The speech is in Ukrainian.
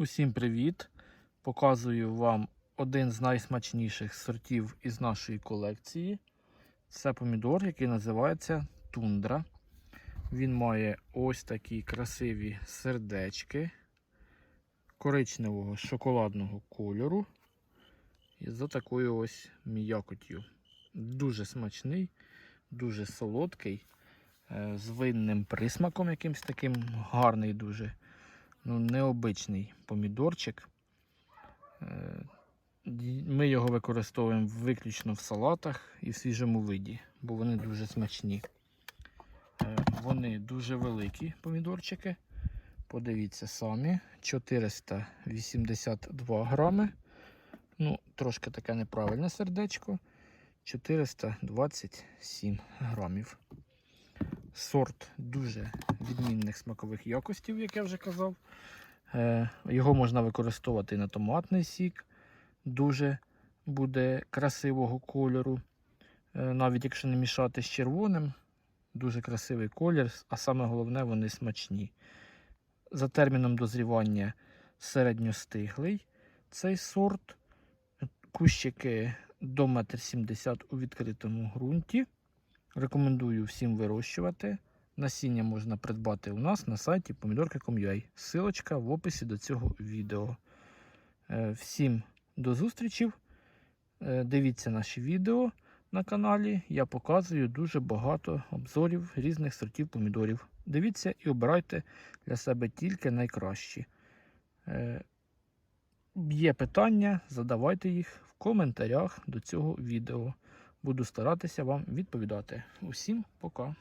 Усім привіт! Показую вам один з найсмачніших сортів із нашої колекції. Це помідор, який називається тундра. Він має ось такі красиві сердечки коричневого шоколадного кольору. І за такою ось м'якотю. Дуже смачний, дуже солодкий, е, з винним присмаком, якимсь таким гарний дуже ну, необичний помідорчик. Е, Ми його використовуємо виключно в салатах і в свіжому виді, бо вони дуже смачні. Е, Вони дуже великі помідорчики. Подивіться самі. 482 грами. Ну, трошки таке неправильне сердечко. 427 грамів. Сорт дуже відмінних смакових якостів, як я вже казав. Е, Його можна використовувати на томатний сік, дуже буде красивого кольору. Е, Навіть якщо не мішати з червоним, дуже красивий колір, а саме головне, вони смачні. За терміном дозрівання середньостиглий цей сорт. Кущики до 1,70 м у відкритому ґрунті. Рекомендую всім вирощувати. Насіння можна придбати у нас на сайті pomidorka.com.ua. Силочка в описі до цього відео. Е, Всім до зустрічі. Дивіться наші відео на каналі. Я показую дуже багато обзорів різних сортів помідорів. Дивіться і обирайте для себе тільки найкращі. Е, Є питання, задавайте їх в коментарях до цього відео. Буду старатися вам відповідати. Усім пока.